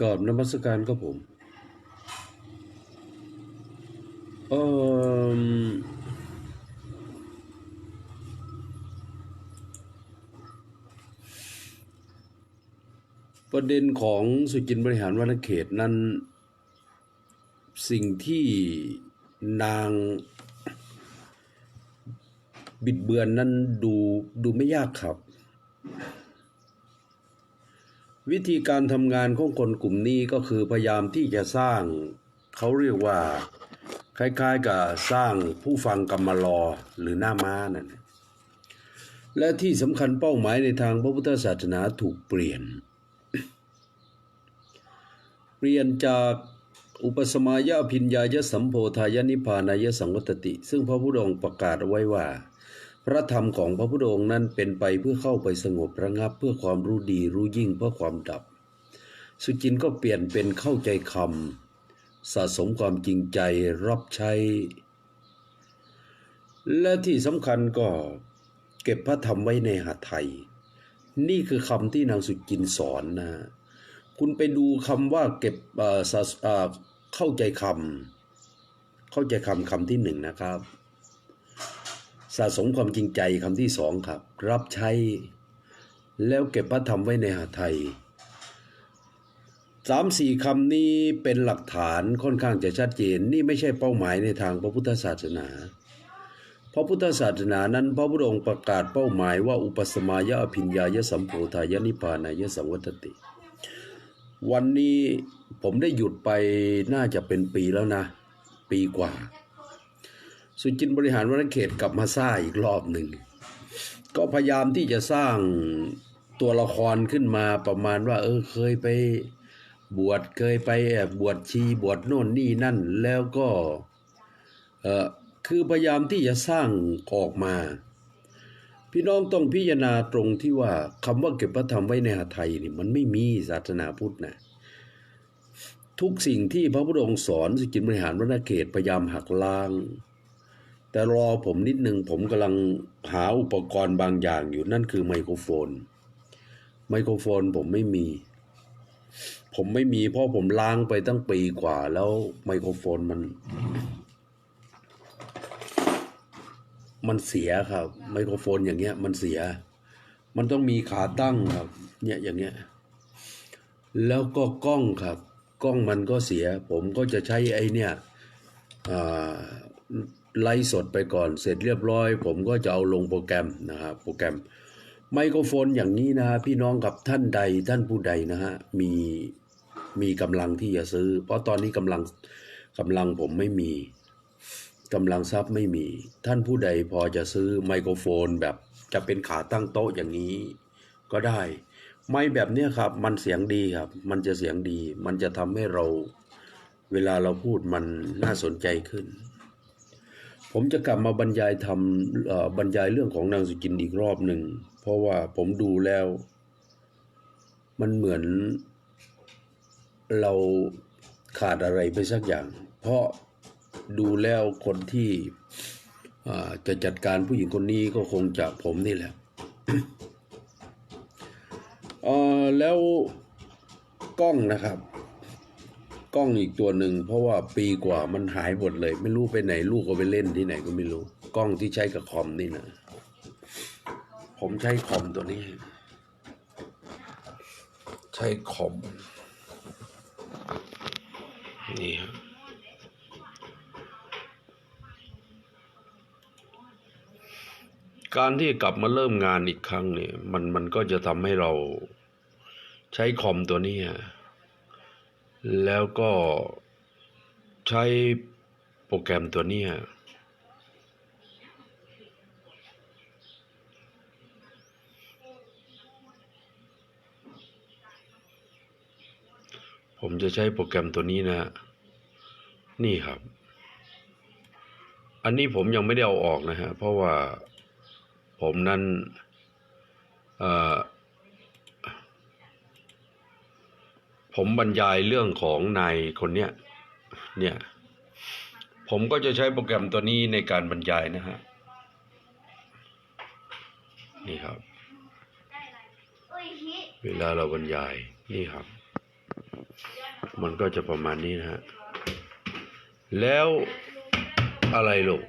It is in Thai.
กราบนมัสการครับผมเออประเด็นของสุจินต์บริหารวรรณเขตนั้น สิ่งที่นางบิดเบือนนั้นดูดูไม่ยากครับ วิธีการทำงานของคนกลุ่มนี้ก็คือพยายามที่จะสร้างเขาเรียกว่าคล้ายๆกับสร้างผู้ฟังกรรมารอหรือหน้าม้านั่นและที่สำคัญเป้าหมายในทางพระพุทธศาสนาถูกเปลี่ยน เปลี่ยนจากอุปสมายาพิญญายสัมโพธายนิพานายสังวัตติ ซึ่งพระพุทธองค์ประกาศไว้ว่า พระธรรมของพระพุทธองค์นั้นเป็นไปเพื่อเข้าไปสงบระงับเพื่อความรู้ดีรู้ยิ่งเพื่อความดับ สุจินก็เปลี่ยนเป็นเข้าใจคำสะสมความจริงใจรับใช้ และที่สำคัญก็เก็บพระธรรมไว้ในหาไทย นี่คือคำที่นางสุจินสอนนะคุณไปดูคำว่าเก็บเข้าใจคำเข้าใจคำคำที่หนึ่งนะครับ สะสมความจริงใจคำที่สองครับ รับใช้ แล้วเก็บพระธรรมไว้ในหาไทยสามสี่คำนี้เป็นหลักฐานค่อนข้างจะชัดเจนนี่ไม่ใช่เป้าหมายในทางพระพุทธศาสนาพระพุทธศาสนานั้นพระพุทธองค์ประกาศเป้าหมายว่าอุปสมายะอภิญญายะสัมโพธายะนิพพานายะสังวัตติ วันนี้ผมได้หยุดไปน่าจะเป็นปีแล้วนะ ปีกว่า สุจินบริหารวรรณเขตกลับมาสร้างอีกรอบหนึ่ง ก็พยายามที่จะสร้างตัวละครขึ้นมาประมาณว่า เออเคยไปบวชเคยไปแอบบวชชีบวชโน่นนี่นั่นแล้วก็เออคือพยายามที่จะสร้างออกมา พี่น้องต้องพิจารณาตรงที่ว่าคำว่าเก็บพระธรรมไว้ในหาไทยนี่มันไม่มีศาสนาพุทธนะทุกสิ่งที่พระพุทธองค์สอนสุจินบริหารวรรณเขตพยายามหักล้าง แต่รอผมนิดนึงผมกำลังหาอุปกรณ์บางอย่างอยู่นั่นคือไมโครโฟน ไมโครโฟนผมไม่มี ผมไม่มีเพราะผมล้างไปตั้งปีกว่าแล้วไมโครโฟนมัน มันเสียครับ ไมโครโฟนอย่างเงี้ย มันเสีย มันต้องมีขาตั้งครับ เนี่ยอย่างเงี้ย แล้วก็กล้องครับ กล้องมันก็เสีย ผมก็จะใช้ไอ้เนี่ยอ่า ไลฟ์สดไปก่อนเสร็จเรียบร้อย ผมก็จะเอาลงโปรแกรมนะครับโปรแกรมไมโครโฟนอย่างนี้นะฮะพี่น้องกับท่านใดท่านผู้ใดนะฮะมีมีกำลังที่จะซื้อ เพราะตอนนี้กำลังกำลังผมไม่มีกำลังทรัพย์ไม่มี ท่านผู้ใดพอจะซื้อไมโครโฟนแบบจะเป็นขาตั้งโต๊ะอย่างนี้ก็ได้ ไม้แบบเนี้ยครับ มันเสียงดีครับ มันจะเสียงดี มันจะทำให้เราเวลาเราพูดมันน่าสนใจขึ้น ผมจะกลับมาบรรยายทำบรรยายเรื่องของนางสุจินอีกรอบหนึ่ง เพราะว่าผมดูแล้ว มันเหมือนเราขาดอะไรไปสักอย่าง เพราะดูแล้วคนที่จะจัดการผู้หญิงคนนี้ก็คงจะผมนี่แหละแล้วกล้องนะครับ กล้องอีกตัวหนึ่งเพราะว่าปีกว่ามันหายหมดเลย ไม่รู้ไปไหนลูกก็ไปเล่นที่ไหนก็ไม่รู้ กล้องที่ใช้กับคอมนี่นะผมใช้คอมตัวนี้ ใช้คอมนี่ครับการที่กลับมาเริ่มงานอีกครั้งเนี่ยมันมันก็จะทำให้เราใช้คอมตัวนี้อะ แล้วก็ใช้โปรแกรมตัวเนี้ยผมจะใช้โปรแกรมตัวนี้นะ นี่ครับ อันนี้ผมยังไม่ได้เอาออกนะฮะ เพราะว่าผมนั้นเอ่อ ผมบรรยายเรื่องของนายคนเนี้ยเนี่ยผมก็จะใช้โปรแกรมตัวนี้ในการบรรยายนะฮะนี่ครับ เวลาเราบรรยายนี่ครับ มันก็จะประมาณนี้นะฮะแล้วอะไรลูก